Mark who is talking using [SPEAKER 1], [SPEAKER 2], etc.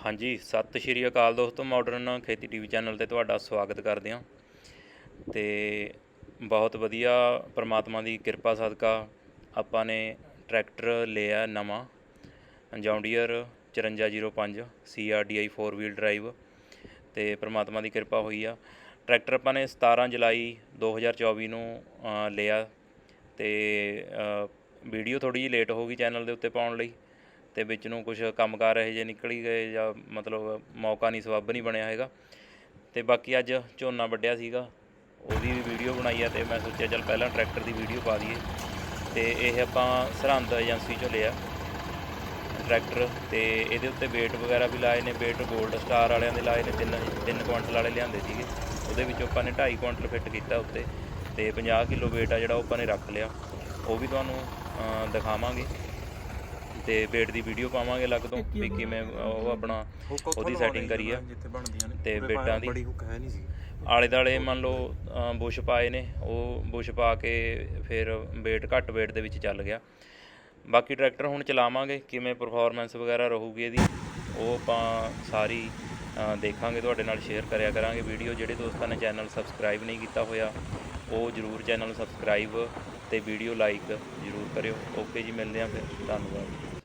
[SPEAKER 1] ਹਾਂਜੀ, ਸਤਿ ਸ਼੍ਰੀ ਅਕਾਲ ਦੋਸਤੋ ਮਾਡਰਨ ਖੇਤੀ ਟੀਵੀ ਚੈਨਲ ਤੇ ਤੁਹਾਡਾ ਸਵਾਗਤ ਕਰਦੇ ਹਾਂ। ਤੇ ਬਹੁਤ ਵਧੀਆ ਪ੍ਰਮਾਤਮਾ ਦੀ ਕਿਰਪਾ, ਸਦਕਾ ਆਪਾਂ ਨੇ ਟਰੈਕਟਰ ਲਿਆ ਨਵਾਂ ਜੌਂਡੀਅਰ 5405 CRDI 4 ਵੀਲ ਡਰਾਈਵ ਤੇ ਪ੍ਰਮਾਤਮਾ ਦੀ ਕਿਰਪਾ ਹੋਈ ਆ। ਟਰੈਕਟਰ ਆਪਾਂ ਨੇ 17 ਜੁਲਾਈ 2024 ਨੂੰ ਲਿਆ ਤੇ ਵੀਡੀਓ ਥੋੜੀ ਜਿਹੀ ਲੇਟ ਹੋ ਗਈ ਚੈਨਲ ਦੇ ਉੱਤੇ ਪਾਉਣ ਲਈ। ਤੇ ਵਿੱਚ ਨੂੰ ਕੁਝ ਕੰਮਕਾਰ ਇਹੋ ਜਿਹੇ ਨਿਕਲੀ ਗਏ ਜਾਂ ਮਤਲਬ ਮੌਕਾ ਨਹੀਂ, ਸਬੱਬ ਨਹੀਂ ਬਣਿਆ ਹੈਗਾ। ਤੇ ਬਾਕੀ ਅੱਜ ਝੋਨਾ ਵੱਢਿਆ ਸੀਗਾ, ਉਹਦੀ ਵੀ ਵੀਡੀਓ ਬਣਾਈ ਆ ਤੇ ਮੈਂ ਸੋਚਿਆ ਚੱਲ ਪਹਿਲਾਂ ਟਰੈਕਟਰ ਦੀ ਵੀਡੀਓ ਪਾ ਦਈਏ। ਤੇ ਇਹ ਆਪਾਂ ਸਰਹੰਦ ਏਜੰਸੀ ਚੋਂ ਲਿਆ ਟਰੈਕਟਰ ਤੇ ਇਹਦੇ ਉੱਤੇ weight ਵਗੈਰਾ ਵੀ ਲਾਏ ਨੇ, weight 골ਡ ਸਟਾਰ ਵਾਲਿਆਂ ਦੇ ਲਾਏ ਨੇ, ਤਿੰਨ ਤਿੰਨ ਕੁਇੰਟਲ ਵਾਲੇ ਲਿਆਂਦੇ ਸੀਗੇ। ਉਹਦੇ ਵਿੱਚੋਂ ਆਪਾਂ ਨੇ 2.5 ਕੁਇੰਟਲ ਫਿੱਟ ਕੀਤਾ ਉੱਤੇ ਤੇ 50 ਕਿਲੋ weight ਆ ਜਿਹੜਾ ਉਹ ਆਪਾਂ ਨੇ ਰੱਖ ਲਿਆ। ਉਹ ਵੀ ਤੁਹਾਨੂੰ ਦਿਖਾਵਾਂਗੇ। ਤੇ weight ਦੀ ਵੀਡੀਓ ਪਾਵਾਂਗੇ ਅਲੱਗ ਤੋਂ ਵੀ ਕਿਵੇਂ ਉਹ ਆਪਣਾ ਉਹਦੀ ਸੈਟਿੰਗ ਕਰੀ ਆ
[SPEAKER 2] ਜਿੱਥੇ ਬਣਦੀਆਂ ਨੇ।
[SPEAKER 1] ਤੇ ਬੇਟਾਂ ਦੀ
[SPEAKER 2] ਬੜੀ ਹੁੱਕ ਹੈ ਨਹੀਂ ਸੀ।
[SPEAKER 1] ਆਲੇ ਦਾਲੇ ਮੰਨ ਲਓ ਬੁਸ਼ ਪਾਏ ਨੇ ਉਹ ਬੁਸ਼ ਪਾ ਕੇ ਫਿਰ weight ਘੱਟ weight ਦੇ ਵਿੱਚ ਚੱਲ ਗਿਆ। ਬਾਕੀ ਟਰੈਕਟਰ ਹੁਣ ਚਲਾਵਾਂਗੇ ਕਿਵੇਂ ਪਰਫਾਰਮੈਂਸ ਵਗੈਰਾ ਰਹੂਗੀ ਇਹਦੀ ਉਹ ਆਪਾਂ ਸਾਰੀ ਦੇਖਾਂਗੇ, ਤੁਹਾਡੇ ਨਾਲ ਸ਼ੇਅਰ ਕਰਿਆ ਕਰਾਂਗੇ ਵੀਡੀਓ ਜਿਹੜੇ ਦੋਸਤਾਂ ਨੇ ਚੈਨਲ ਸਬਸਕ੍ਰਾਈਬ ਨਹੀਂ ਕੀਤਾ ਹੋਇਆ, ਉਹ ਜਰੂਰ ਚੈਨਲ ਸਬਸਕ੍ਰਾਈਬ ਤੇ ਵੀਡੀਓ ਲਾਈਕ ਜਰੂਰ ਕਰਿਓ। ਓਕੇ ਜੀ, ਮਿਲਦੇ ਹਾਂ ਫਿਰ। ਧੰਨਵਾਦ।